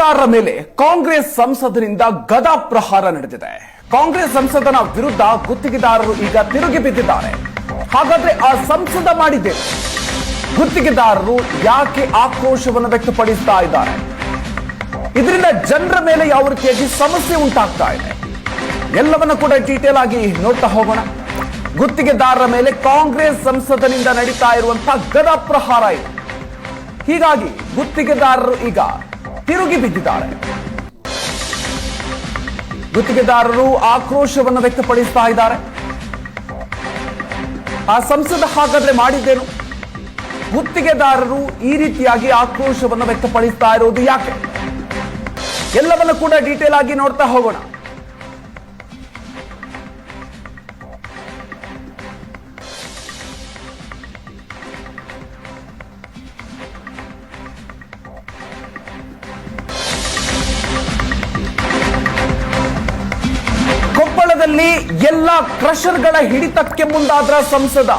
ಗುತ್ತಿಗೆದಾರರ ಮೇಲೆ ಕಾಂಗ್ರೆಸ್ ಸಂಸದರಿಂದ ಗದಾ ಪ್ರಹಾರ ನಡೆದಿದೆ. ಕಾಂಗ್ರೆಸ್ ಸಂಸದನ ವಿರುದ್ಧ ಗುತ್ತಿಗೆದಾರರು ಈಗ ತಿರುಗಿ ಬಿದ್ದಿದ್ದಾರೆ. ಹಾಗಾದ್ರೆ ಆ ಸಂಸದ ಮಾಡಿದೆ ಗುತ್ತಿಗೆದಾರರು ಯಾಕೆ ಆಕ್ರೋಶವನ್ನು ವ್ಯಕ್ತಪಡಿಸ್ತಾ ಇದ್ದಾರೆ? ಇದರಿಂದ ಜನರ ಮೇಲೆ ಯಾವ ರೀತಿಯಾಗಿ ಸಮಸ್ಯೆ ಉಂಟಾಗ್ತಾ ಇದೆ? ಎಲ್ಲವನ್ನ ಕೂಡ ಡೀಟೇಲ್ ಆಗಿ ನೋಡ್ತಾ ಹೋಗೋಣ. ಗುತ್ತಿಗೆದಾರರ ಮೇಲೆ ಕಾಂಗ್ರೆಸ್ ಸಂಸದನಿಂದ ನಡೀತಾ ಇರುವಂತಹ ಗದಾ ಪ್ರಹಾರ ಇದೆ. ಹೀಗಾಗಿ ಗುತ್ತಿಗೆದಾರರು ಈಗ ತಿರುಗಿ ಬಿದ್ದಿದ್ದಾರೆ ಗುತ್ತಿಗೆದಾರರು ಆಕ್ರೋಶವನ್ನು ವ್ಯಕ್ತಪಡಿಸ್ತಾ ಇದ್ದಾರೆ. ಆ ಸಂಸದ ಹಾಗಾದ್ರೆ ಮಾಡಿದ್ದೇನು? ಗುತ್ತಿಗೆದಾರರು ಈ ರೀತಿಯಾಗಿ ಆಕ್ರೋಶವನ್ನು ವ್ಯಕ್ತಪಡಿಸ್ತಾ ಇರೋದು ಯಾಕೆ? ಎಲ್ಲವನ್ನು ಕೂಡ ಡೀಟೇಲ್ ಆಗಿ ನೋಡ್ತಾ ಹೋಗೋಣ. ಕೊಪ್ಪಳದಲ್ಲಿ ಎಲ್ಲ ಕ್ರಷರ್ಗಳ ಹಿಡಿತಕ್ಕೆ ಮುಂದಾದ್ರ ಸಂಸದ.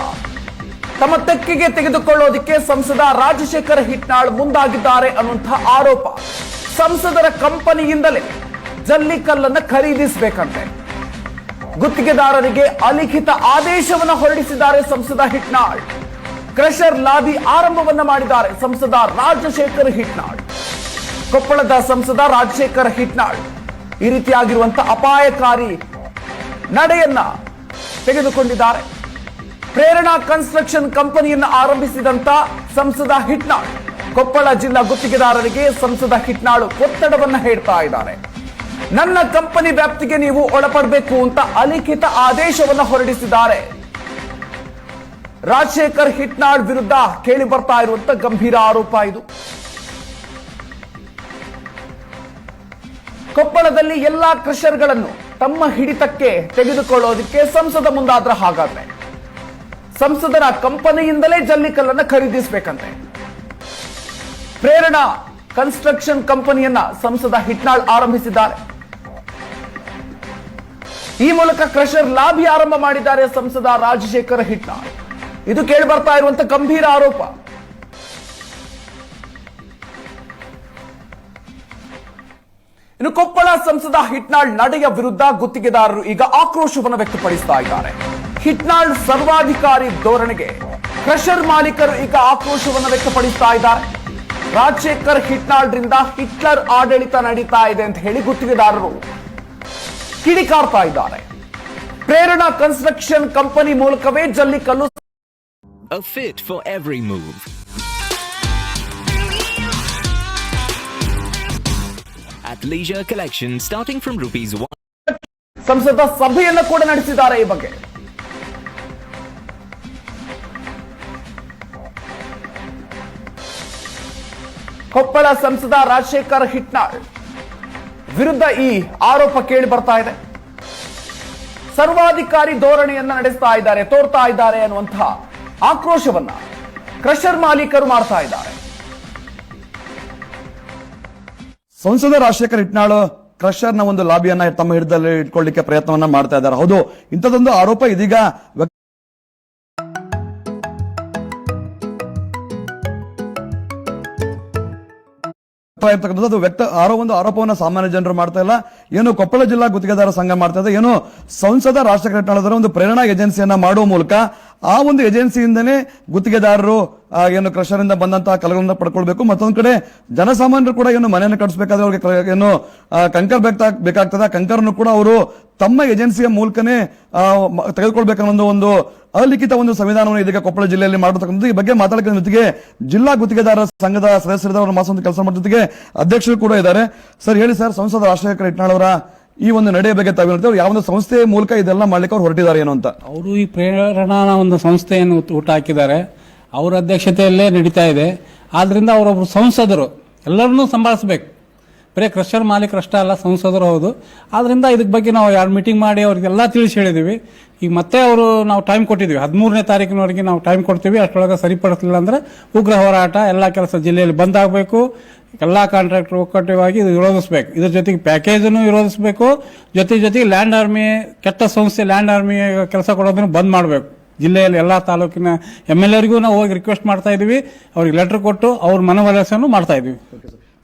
ತಮ್ಮ ತೆಕ್ಕಿಗೆ ತೆಗೆದುಕೊಳ್ಳೋದಿಕ್ಕೆ ಸಂಸದ ರಾಜಶೇಖರ್ ಹಿಟ್ನಾಳ್ ಮುಂದಾಗಿದ್ದಾರೆ ಅನ್ನುವಂಥ ಆರೋಪ. ಸಂಸದರ ಕಂಪನಿಯಿಂದಲೇ ಜಲ್ಲಿಕಲ್ಲನ್ನ ಖರೀದಿಸಬೇಕಂತೆ. ಗುತ್ತಿಗೆದಾರರಿಗೆ ಅಲಿಖಿತ ಆದೇಶವನ್ನು ಹೊರಡಿಸಿದ್ದಾರೆ ಸಂಸದ ಹಿಟ್ನಾಳ್. ಕ್ರಷರ್ ಲಾಬಿ ಆರಂಭವನ್ನ ಮಾಡಿದ್ದಾರೆ ಸಂಸದ ರಾಜಶೇಖರ್ ಹಿಟ್ನಾಳ್. ಕೊಪ್ಪಳದ ಸಂಸದ ರಾಜಶೇಖರ್ ಹಿಟ್ನಾಳ್. ಈ ರೀತಿಯಾಗಿರುವಂತಹ ಅಪಾಯಕಾರಿ ನಡೆಯನ್ನ ತೆಗೆದುಕೊಂಡಿದ್ದಾರೆ. ಪ್ರೇರಣಾ ಕನ್ಸ್ಟ್ರಕ್ಷನ್ ಕಂಪನಿಯನ್ನು ಆರಂಭಿಸಿದಂತ ಸಂಸದ ಹಿಟ್ನಾಳ್, ಕೊಪ್ಪಳ ಜಿಲ್ಲಾ ಗುತ್ತಿಗೆದಾರರಿಗೆ ಸಂಸದ ಹಿಟ್ನಾಳು ಒತ್ತಡವನ್ನ ಹೇಳ್ತಾ ಇದ್ದಾರೆ. ನನ್ನ ಕಂಪನಿ ವ್ಯಾಪ್ತಿಗೆ ನೀವು ಒಳಪಡಬೇಕು ಅಂತ ಅಲಿಖಿತ ಆದೇಶವನ್ನು ಹೊರಡಿಸಿದ್ದಾರೆ. ರಾಜಶೇಖರ್ ಹಿಟ್ನಾಳ್ ವಿರುದ್ಧ ಕೇಳಿ ಬರ್ತಾ ಇರುವಂತ ಗಂಭೀರ ಆರೋಪ ಇದು. ಕೊಪ್ಪಳದಲ್ಲಿ ಎಲ್ಲಾ ಕ್ರಷರ್ಗಳನ್ನು ತಮ್ಮ ಹಿಡಿತಕ್ಕೆ ತೆಗೆದುಕೊಳ್ಳೋದಕ್ಕೆ ಸಂಸದ ಮುಂದಾದ್ರೆ ಹಾಗಾದ್ರೆ. ಸಂಸದರ ಕಂಪನಿಯಿಂದಲೇ ಜಲ್ಲಿಕಲ್ಲನ್ನು ಖರೀದಿಸಬೇಕಂತೆ. ಪ್ರೇರಣಾ ಕನ್ಸ್ಟ್ರಕ್ಷನ್ ಕಂಪನಿಯನ್ನ ಸಂಸದ ಹಿಟ್ನಾಳ್ ಆರಂಭಿಸಿದ್ದಾರೆ. ಈ ಮೂಲಕ ಕ್ರಷರ್ ಲಾಬಿ ಆರಂಭ ಮಾಡಿದ್ದಾರೆ ಸಂಸದ ರಾಜಶೇಖರ ಹಿಟ್ನಾಳ್. ಇದು ಕೇಳಿ ಬರ್ತಾ ಇರುವಂತಹ ಗಂಭೀರ ಆರೋಪ. ಇನ್ನು ಕೊಪ್ಪಳ ಸಂಸದ ಹಿಟ್ನಾಳ್ ನಡೆಯ ವಿರುದ್ಧ ಗುತ್ತಿಗೆದಾರರು ಈಗ ಆಕ್ರೋಶವನ್ನು ವ್ಯಕ್ತಪಡಿಸ್ತಾ ಇದ್ದಾರೆ. ಹಿಟ್ನಾಳ್ ಸರ್ವಾಧಿಕಾರಿ ಧೋರಣೆಗೆ ಕ್ರಷರ್ ಮಾಲೀಕರು ಈಗ ಆಕ್ರೋಶವನ್ನು ವ್ಯಕ್ತಪಡಿಸ್ತಾ ಇದ್ದಾರೆ. ರಾಜಶೇಖರ್ ಹಿಟ್ನಾಳ್ರಿಂದ ಹಿಟ್ಲರ್ ಆಡಳಿತ ನಡೀತಾ ಇದೆ ಅಂತ ಹೇಳಿ ಗುತ್ತಿಗೆದಾರರು ಕಿಡಿಕಾರ್ತಾ ಇದ್ದಾರೆ. ಪ್ರೇರಣಾ ಕನ್ಸ್ಟ್ರಕ್ಷನ್ ಕಂಪನಿ ಮೂಲಕವೇ ಜಲ್ಲಿಕಲ್ಲು A fit for every. Leisure Collection, starting from rupees 1. ಸಂಸದ ಸಭೆಯನ್ನು ಕೂಡ ನಡೆಸಿದ್ದಾರೆ ಈ ಬಗ್ಗೆ. ಕೊಪ್ಪಳ ಸಂಸದ ರಾಜಶೇಖರ್ ಹಿಟ್ನಾಳ್ ವಿರುದ್ಧ ಈ ಆರೋಪ ಕೇಳಿ ಬರ್ತಾ ಇದೆ. ಸರ್ವಾಧಿಕಾರಿ ಧೋರಣೆಯನ್ನ ನಡೆಸ್ತಾ ಇದ್ದಾರೆ ತೋರ್ತಾ ಇದ್ದಾರೆ ಅನ್ನುವಂತಹ ಆಕ್ರೋಶವನ್ನ ಕ್ರಷರ್ ಮಾಲೀಕರು ಮಾಡ್ತಾ ಇದ್ದಾರೆ. ಸಂಸದ ರಾಜಶೇಖರ್ ಇಟ್ನಾಳು ಕ್ರಷರ್ನ ಒಂದು ಲಾಬಿಯನ್ನ ತಮ್ಮ ಹಿಡಿದಲ್ಲಿ ಇಟ್ಕೊಳ್ಳಿಕ್ಕೆ ಪ್ರಯತ್ನವನ್ನ ಮಾಡ್ತಾ ಇದ್ದಾರೆ. ಹೌದು, ಇಂಥದ್ದೊಂದು ಆರೋಪ ಇದೀಗ ಅದು ವ್ಯಕ್ತ, ಆರೋ ಒಂದು ಆರೋಪವನ್ನು ಸಾಮಾನ್ಯ ಜನರು ಮಾಡ್ತಾ ಇಲ್ಲ. ಏನು ಕೊಪ್ಪಳ ಜಿಲ್ಲಾ ಗುತ್ತಿಗೆದಾರ ಸಂಘ ಮಾಡ್ತಾ ಇದೆ. ಏನು ಸಂಸದ ಇಟ್ನಾಳದರ ಒಂದು ಪ್ರೇರಣಾ ಏಜೆನ್ಸಿಯನ್ನ ಮಾಡುವ ಮೂಲಕ ಆ ಒಂದು ಏಜೆನ್ಸಿಯಿಂದನೇ ಗುತ್ತಿಗೆದಾರರು ಏನು ಕ್ರಷರಿಂದ ಬಂದಂತಹ ಕಲಗಳನ್ನ ಪಡ್ಕೊಳ್ಬೇಕು. ಮತ್ತೊಂದು ಕಡೆ ಜನಸಾಮಾನ್ಯರು ಕೂಡ ಏನು ಮನೆಯನ್ನು ಕಟ್ಟಿಸಬೇಕಾದ್ರೆ ಅವ್ರಿಗೆ ಏನು ಕಂಕರ್ ಬೇಕಾ, ಬೇಕಾಗ್ತದೆ. ಕಂಕರನ್ನು ಕೂಡ ಅವರು ತಮ್ಮ ಏಜೆನ್ಸಿಯ ಮೂಲಕನೇ ತೆಗೆದುಕೊಳ್ಬೇಕನ್ನೋ ಒಂದು ಅಲಿಖಿತ ಒಂದು ಸಂವಿಧಾನವನ್ನು ಇದೀಗ ಕೊಪ್ಪಳ ಜಿಲ್ಲೆಯಲ್ಲಿ ಮಾಡತಕ್ಕಂಥದ್ದು ಈ ಬಗ್ಗೆ ಮಾತಾಡೋದ್ರ ಜೊತೆಗೆ ಜಿಲ್ಲಾ ಗುತ್ತಿಗೆದಾರರ ಸಂಘದ ಸದಸ್ಯರಿದ್ದಾರೆ. ಮಾಸ ಕೆಲಸ ಮಾಡಿದ ಜೊತೆಗೆ ಅಧ್ಯಕ್ಷರು ಕೂಡ ಇದ್ದಾರೆ. ಸರ್, ಹೇಳಿ ಸರ್ ಸಂಸದ ರಾಜಶೇಖರ್ ಇಟ್ನಾಳ್ ಅವರ ಈ ಒಂದು ನಡೆಯ ಬಗ್ಗೆ ತಾವು ಹೇಳ್ತೇವೆ ಯಾವ ಒಂದು ಸಂಸ್ಥೆಯ ಮೂಲಕ ಇದೆಲ್ಲ ಮಾಡ್ಲಿಕ್ಕೆ ಅವ್ರು ಹೊರಟಿದ್ದಾರೆ ಏನು ಅಂತ? ಅವರು ಈ ಪ್ರೇರಣಾ ಒಂದು ಸಂಸ್ಥೆಯನ್ನು ಹುಟ್ಟು ಹಾಕಿದ್ದಾರೆ. ಅವರ ಅಧ್ಯಕ್ಷತೆಯಲ್ಲೇ ನಡೀತಾ ಇದೆ. ಆದ್ರಿಂದ ಅವರೊಬ್ರು ಸಂಸದರು. ಎಲ್ಲರನ್ನೂ ಸಂಭಾಳಿಸ್ಬೇಕು. ಬರೀ ಕ್ರಷರ್ ಮಾಲೀಕರಷ್ಟೇ ಅಲ್ಲ, ಸಂಸದರು ಹೌದು. ಆದ್ದರಿಂದ ಇದಕ್ಕೆ ಬಗ್ಗೆ ನಾವು ಎರಡು ಮೀಟಿಂಗ್ ಮಾಡಿ ಅವ್ರಿಗೆಲ್ಲ ತಿಳಿಸಿ ಹೇಳಿದ್ದೀವಿ ಈಗ ಮತ್ತೆ ಅವರು ನಾವು ಟೈಮ್ ಕೊಟ್ಟಿದ್ವಿ. ಹದಿಮೂರನೇ ತಾರೀಕಿನವರೆಗೆ ನಾವು ಟೈಮ್ ಕೊಡ್ತೀವಿ. ಅಷ್ಟರೊಳಗೆ ಸರಿಪಡಿಸಲಿಲ್ಲ ಅಂದ್ರೆ ಉಗ್ರ ಹೋರಾಟ, ಎಲ್ಲ ಕೆಲಸ ಜಿಲ್ಲೆಯಲ್ಲಿ ಬಂದ್ ಆಗಬೇಕು. ಎಲ್ಲ ಕಾಂಟ್ರಾಕ್ಟರ್ ಒಕ್ಕಟ್ಟವಾಗಿ ಇದು ವಿರೋಧಿಸಬೇಕು. ಇದ್ರ ಜೊತೆಗೆ ಪ್ಯಾಕೇಜನ್ನು ವಿರೋಧಿಸಬೇಕು. ಜೊತೆ ಜೊತೆಗೆ ಲ್ಯಾಂಡ್ ಆರ್ಮಿ ಕೆಟ್ಟ ಸಂಸ್ಥೆ ಲ್ಯಾಂಡ್ ಆರ್ಮಿ ಕೆಲಸ ಕೊಡೋದನ್ನು ಬಂದ್ ಮಾಡಬೇಕು. ಜಿಲ್ಲೆಯಲ್ಲಿ ಎಲ್ಲ ತಾಲೂಕಿನ ಎಂ ಎಲ್ ಎರಿಗೂ ನಾವು ಹೋಗಿ ರಿಕ್ವೆಸ್ಟ್ ಮಾಡ್ತಾ ಇದೀವಿ. ಅವ್ರಿಗೆ ಲೆಟರ್ ಕೊಟ್ಟು ಅವ್ರ ಮನವೊಲಿಸನ್ನು ಮಾಡ್ತಾ ಇದೀವಿ.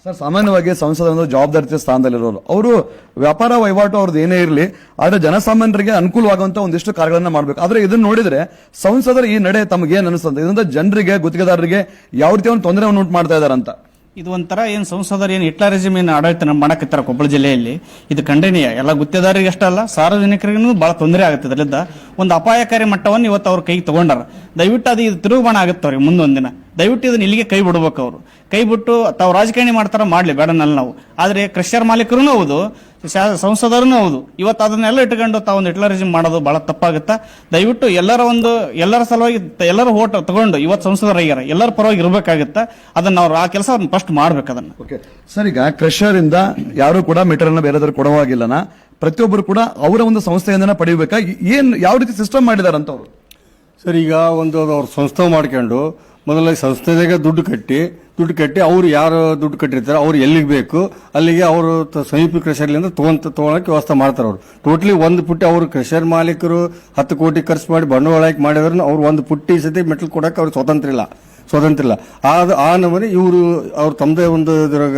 ಸರ್, ಸಾಮಾನ್ಯವಾಗಿ ಸಂಸದ ಒಂದು ಜವಾಬ್ದಾರಿತ ಸ್ಥಾನದಲ್ಲಿರೋರು. ಅವರು ವ್ಯಾಪಾರ ವಹಿವಾಟು ಅವ್ರದ್ದು ಏನೇ ಇರಲಿ, ಆದರೆ ಜನಸಾಮಾನ್ಯರಿಗೆ ಅನುಕೂಲವಾಗುವಂತ ಒಂದಿಷ್ಟು ಕಾರ್ಯಗಳನ್ನ ಮಾಡಬೇಕು. ಆದರೆ ಇದನ್ನು ನೋಡಿದ್ರೆ ಸಂಸದರ ಈ ನಡೆ ತಮಗೆ ಏನು ಅನಿಸ್ತದೆ ಇದರಿಂದ ಜನರಿಗೆ, ಗುತ್ತಿಗೆದಾರರಿಗೆ ಯಾವ ರೀತಿ ಒಂದು ತೊಂದರೆಯನ್ನು ಉಂಟು ಮಾಡ್ತಾ ಇದಾರಂತ ಇದು ಒಂಥರ ಏನು ಸಂಸದರು ಏನು ಹಿಟ್ಲರಿಸಮ್ ಏನು ಆಡಳಿತ ಮಾಡಕತ್ತಾರ ಕೊಪ್ಪಳ ಜಿಲ್ಲೆಯಲ್ಲಿ. ಇದು ಖಂಡನೀಯ. ಎಲ್ಲ ಗುತ್ತಿಗೆದಾರರಿಗೆ ಅಷ್ಟೇ ಅಲ್ಲ, ಸಾರ್ವಜನಿಕರಿಗೂ ಭಾಳ ತೊಂದರೆ ಆಗುತ್ತೆ. ಅದರಿಂದ ಒಂದು ಅಪಾಯಕಾರಿ ಮಟ್ಟವನ್ನು ಇವತ್ತು ಅವ್ರ ಕೈಗೆ ತಗೊಂಡಾರ. ದಯವಿಟ್ಟು ಅದು ಇದು ತಿರುಗುಬಾಣ ಆಗುತ್ತವ್ರಿ ಮುಂದೊಂದಿನ ದಯವಿಟ್ಟು ಇದನ್ನ ಇಲ್ಲಿಗೆ ಕೈ ಬಿಡ್ಬೇಕು ಅವರು. ಕೈ ಬಿಟ್ಟು ತಾವು ರಾಜಕಾರಣಿ ಮಾಡ್ತಾರ ಮಾಡ್ಲಿ ಬೇಡನಲ್ಲ ನಾವು. ಆದ್ರೆ ಕ್ರಷರ್ ಮಾಲೀಕರೂ ಹೌದು ಸಂಸದರು ಹೌದು. ಇವತ್ತು ಅದನ್ನೆಲ್ಲ ಇಟ್ಕೊಂಡು ತಾವು ಒಂದು ಹಿಟ್ಲರಿಸಮ್ ಮಾಡೋದು ಬಹಳ ತಪ್ಪಾಗುತ್ತೆ? ದಯವಿಟ್ಟು ಎಲ್ಲರ ಒಂದು, ಎಲ್ಲರ ಸಲುವಾಗಿ ಎಲ್ಲರೂ ಓಟ್ ತಗೊಂಡು ಇವತ್ತು ಸಂಸದರಾಗ್ಯಾರ ಎಲ್ಲರ ಪರವಾಗಿ ಇರಬೇಕಾಗುತ್ತೆ? ಅದನ್ನ ನಾವು ಆ ಕೆಲಸ ಫಸ್ಟ್ ಮಾಡ್ಬೇಕು ಅದನ್ನ. ಸರ್, ಈಗ ಕ್ರಷರ್ ಇಂದ ಯಾರು ಕೂಡ ಮೆಟೀರಿಯಲ್ ಬೇರೆದ್ರು ಕೊಡುವಾಗಿಲ್ಲನ? ಪ್ರತಿಯೊಬ್ಬರು ಕೂಡ ಅವರ ಒಂದು ಸಂಸ್ಥೆಯಿಂದ ಪಡೆಯಬೇಕಾ ಏನು ಯಾವ ರೀತಿ ಸಿಸ್ಟಮ್ ಮಾಡಿದಾರಂತ ಅವರು ಸರ್, ಈಗ ಒಂದು ಅವ್ರ ಸಂಸ್ಥೆ ಮಾಡ್ಕೊಂಡು ಮೊದಲ ಸಂಸ್ಥೆದಾಗ ದುಡ್ಡು ಕಟ್ಟಿ ದುಡ್ಡು ಕಟ್ಟಿ ಅವರು ಯಾರು ದುಡ್ಡು ಕಟ್ಟಿರ್ತಾರೆ ಅವ್ರು ಎಲ್ಲಿಗೆ ಬೇಕು, ಅಲ್ಲಿಗೆ ಅವರು ಸಮೀಪ ಕ್ರೆಷರ್ಲಿಂದ ತಗೊಂತ, ತೊಗೊಳಕ್ಕೆ ವ್ಯವಸ್ಥೆ ಮಾಡ್ತಾರೆ ಅವರು. ಟೋಟ್ಲಿ ಒಂದು ಪುಟ್ಟಿ ಅವರು ಕ್ರೆಷರ್ ಮಾಲೀಕರು ಹತ್ತು ಕೋಟಿ ಖರ್ಚು ಮಾಡಿ ಬಂಡವಾಳಕ್ಕೆ ಮಾಡಿದ್ರು ಅವ್ರು ಒಂದು ಪುಟ್ಟಿ ಸತಿ ಮೆಟ್ಲು ಕೊಡೋಕೆ ಅವ್ರಿಗೆ ಸ್ವತಂತ್ರ ಇಲ್ಲ. ಸ್ವತಂತ್ರ ಇಲ್ಲ. ಆದ, ಆ ನಮೂನೆ ಇವರು ಅವ್ರು ತಮ್ಮದೇ ಒಂದು ಇದ್ರಾಗ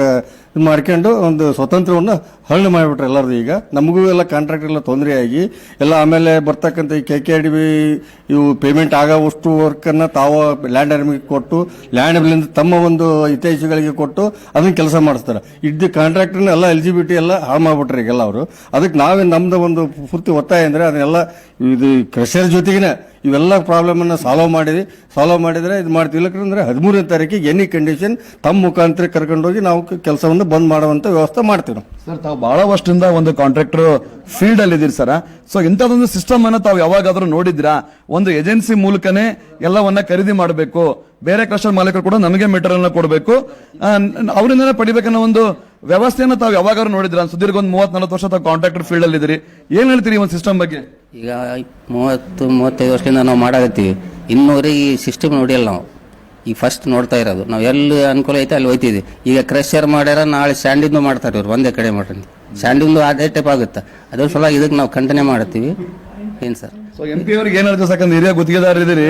ಇದು ಮಾಡ್ಕೊಂಡು ಒಂದು ಸ್ವತಂತ್ರವನ್ನು ಹರಳು ಮಾಡಿಬಿಟ್ರೆ ಎಲ್ಲರದು ಈಗ. ನಮಗೂ ಎಲ್ಲ ಕಾಂಟ್ರಾಕ್ಟ್ ಎಲ್ಲ ತೊಂದರೆ ಆಗಿ, ಎಲ್ಲ ಆಮೇಲೆ ಬರ್ತಕ್ಕಂಥ ಈ ಕೆ ಕೆ ಡಿ ಬಿ ಇವು ಪೇಮೆಂಟ್ ಆಗೋವಷ್ಟು ವರ್ಕನ್ನು ತಾವು ಲ್ಯಾಂಡ್ ಅರ್ಮಿಗೆ ಕೊಟ್ಟು ಲ್ಯಾಂಡ್ ತಮ್ಮ ಒಂದು ಹಿತೈಷಿಗಳಿಗೆ ಕೊಟ್ಟು ಅದನ್ನ ಕೆಲಸ ಮಾಡಿಸ್ತಾರೆ. ಇದ್ದು ಕಾಂಟ್ರಾಕ್ಟರ್ನ ಎಲ್ಲ ಎಲಿಜಿಬಿಲಿಟಿ ಎಲ್ಲ ಹಾಳು ಮಾಡಿಬಿಟ್ರೆ ಈಗೆಲ್ಲ ಅವರು ಅದಕ್ಕೆ ನಾವೇ ನಮ್ಮದು ಒಂದು ಪೂರ್ತಿ ಒತ್ತಾಯ ಅಂದರೆ ಅದನ್ನೆಲ್ಲ ಇದು ಕ್ರೆಷರ್ ಜೊತೆಗಿನ ಇವೆಲ್ಲ ಪ್ರಾಬ್ಲಮನ್ನು ಸಾಲ್ವ್ ಮಾಡಿದ್ವಿ. ಸಾಲ್ವ್ ಮಾಡಿದರೆ ಇದು ಮಾಡ್ತೀವಿ. ಇಲ್ಲಕಂದ್ರೆ ಹದಿಮೂರನೇ ತಾರೀಕಿಗೆ ಎನಿ ಕಂಡೀಷನ್ ತಮ್ಮ ಮುಖಾಂತರ ಕರ್ಕೊಂಡೋಗಿ ನಾವು ಕೆಲಸವನ್ನು ಬಂದ್ ಮಾಡುವಂತ ವ್ಯವಸ್ಥೆ ಮಾಡ್ತೀವಿ ನಾವು. ಸರ್ ತಾವು ಬಹಳ ವರ್ಷದಿಂದ ಒಂದು ಕಾಂಟ್ರಾಕ್ಟರ್ ಫೀಲ್ಡ್ ಅಲ್ಲಿ ಇದೀರಿ ಸರ್ ಸೊ ಇಂಥದೊಂದು ಸಿಸ್ಟಮ್ ಅನ್ನ ತಾವು ಯಾವಾಗಾದ್ರೂ ನೋಡಿದ್ರಾ ಒಂದು ಏಜೆನ್ಸಿ ಮೂಲಕನೇ ಎಲ್ಲವನ್ನ ಖರೀದಿ ಮಾಡಬೇಕು. ಬೇರೆ ಕ್ರಷರ್ ಮಾಲೀಕರು ಕೂಡ ನಮಗೆ ಮೆಟೀರಿಯಲ್ ಕೊಡಬೇಕು. ಅವರಿಂದನೇ ಪಡಿಬೇಕನ್ನೋ ಒಂದು ವ್ಯವಸ್ಥೆಯನ್ನು ತಾವು ಯಾವಾಗಾದ್ರೂ ನೋಡಿದ್ರ ಸುದೀರ್ಘ ಒಂದು ಮೂವತ್ ನಲವತ್ತು ವರ್ಷ ತಾವು ಕಾಂಟ್ರಾಕ್ಟರ್ ಫೀಲ್ಡ್ ಅಲ್ಲಿ ಇದ್ದೀರಿ. ಏನ್ ಹೇಳ್ತೀರಿ ಈ ಒಂದು ಸಿಸ್ಟಮ್ ಬಗ್ಗೆ? ಈಗ ಮೂವತ್ತು ಮೂವತ್ತೈದು ವರ್ಷದಿಂದ ನಾವು ಮಾಡಾಕತ್ತೀವಿ. ಇನ್ನೂರಿಗೆ ಈ ಸಿಸ್ಟಮ್ ನೋಡಿಲ್ಲ ನಾವು. ಈಗ ಫಸ್ಟ್ ನೋಡ್ತಾ ಇರೋದು. ನಾವು ಎಲ್ಲಿ ಅನುಕೂಲ ಐತೆ ಅಲ್ಲಿ ಹೋಯ್ತಿದ್ವಿ. ಈಗ ಕ್ರಷರ್ ಮಾಡ್ಯಾರ ನಾಳೆ ಸ್ಯಾಂಡಿಂದು ಮಾಡ್ತಾರೆ ಇವ್ರು ಒಂದೇ ಕಡೆ ಮಾಡ್ರಿ ಸ್ಯಾಂಡಿಂದು ಅದೇ ಟೈಪ್ ಆಗುತ್ತೆ. ಅದ್ರ ಸಲ ಇದಕ್ಕೆ ನಾವು ಕಂಟಿನ್ಯೂ ಮಾಡ್ತೀವಿ. ಏನು ಸರ್ ಸೊ ಎಂ ಪಿ ಅವ್ರಿಗೆ ಏನಾದ್ರು ಸಾಕಂದ್ರೆ ಹಿರಿಯ ಗುತ್ತಿಗೆದಾರ ಇದೀರಿ.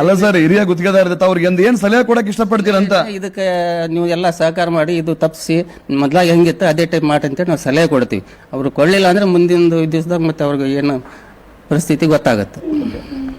ಅಲ್ಲ ಸರ್ ಹಿರಿಯ ಗುತ್ತಿಗೆದಾರ ಇರುತ್ತೆ ಅವ್ರಿಗೆ ಒಂದು ಏನ್ ಸಲಹೆ ಕೊಡಕ್ ಇಷ್ಟಪಡ್ತೀರಂತ ಇದಕ್ಕೆ ನೀವು ಎಲ್ಲ ಸಹಕಾರ ಮಾಡಿ ಇದು ತಪ್ಪಿಸಿ ಮೊದ್ಲಾಗಿ ಹೆಂಗಿತ್ತು ಅದೇ ಟೈಪ್ ಮಾಡಿ ಅಂತೇಳಿ ನಾವು ಸಲಹೆ ಕೊಡ್ತೀವಿ. ಅವರು ಕೊಡಲಿಲ್ಲ ಅಂದ್ರೆ ಮುಂದಿನ ದಿವಸದಾಗ ಮತ್ತೆ ಅವ್ರಿಗೆ ಏನು ಪರಿಸ್ಥಿತಿ ಗೊತ್ತಾಗುತ್ತೆ.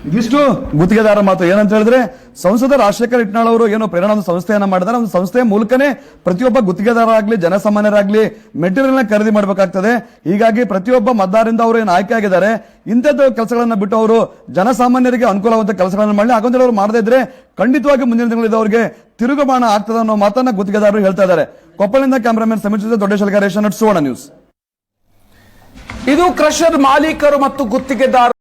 ಇದಿಷ್ಟು ಗುತ್ತಿಗೆದಾರ ಮಾತು. ಏನಂತ ಹೇಳಿದ್ರೆ, ಸಂಸದ ರಾಜಶೇಖರ್ ಇಟ್ನಾಳ್ ಅವರು ಏನೋ ಪ್ರೇರಣಾ ಒಂದು ಸಂಸ್ಥೆಯನ್ನ ಮಾಡಿದಾರೆ ಒಂದು ಸಂಸ್ಥೆಯ ಮೂಲಕನೇ ಪ್ರತಿಯೊಬ್ಬ ಗುತ್ತಿಗೆದಾರ ಆಗ್ಲಿ ಜನಸಾಮಾನ್ಯರಾಗ್ಲಿ ಮೆಟೀರಿಯಲ್ನ ಖರೀದಿ ಮಾಡಬೇಕಾಗ್ತದೆ. ಹೀಗಾಗಿ ಪ್ರತಿಯೊಬ್ಬ ಮತದಾರರಿಂದ ಅವರು ಏನು ಆಯ್ಕೆ ಆಗಿದ್ದಾರೆ, ಇಂಥದ್ದು ಕೆಲಸಗಳನ್ನ ಬಿಟ್ಟು ಅವರು ಜನಸಾಮಾನ್ಯರಿಗೆ ಅನುಕೂಲವಾದ ಕೆಲಸಗಳನ್ನ ಮಾಡಲಿ. ಹಾಗೊಂದ್ರೆ ಅವರು ಮಾಡದೇ ಇದ್ರೆ ಖಂಡಿತವಾಗಿ ಮುಂದಿನ ದಿನಗಳಲ್ಲಿ ಅವರಿಗೆ ತಿರುಗುಬಾಣ ಆಗ್ತದೆ ಅನ್ನೋ ಮಾತನ್ನ ಗುತ್ತಿಗೆದಾರರು ಹೇಳ್ತಾ ಇದ್ದಾರೆ. ಕೊಪ್ಪಳಿಂದ ಕ್ಯಾಮರಾಮನ್ ಜೊತೆ ದೊಡ್ಡ ಶಲ್ಗಾರೇಶನ್ ಸುವರ್ಣ ನ್ಯೂಸ್. ಇದು ಕ್ರಷರ್ ಮಾಲೀಕರು ಮತ್ತು ಗುತ್ತಿಗೆದಾರರು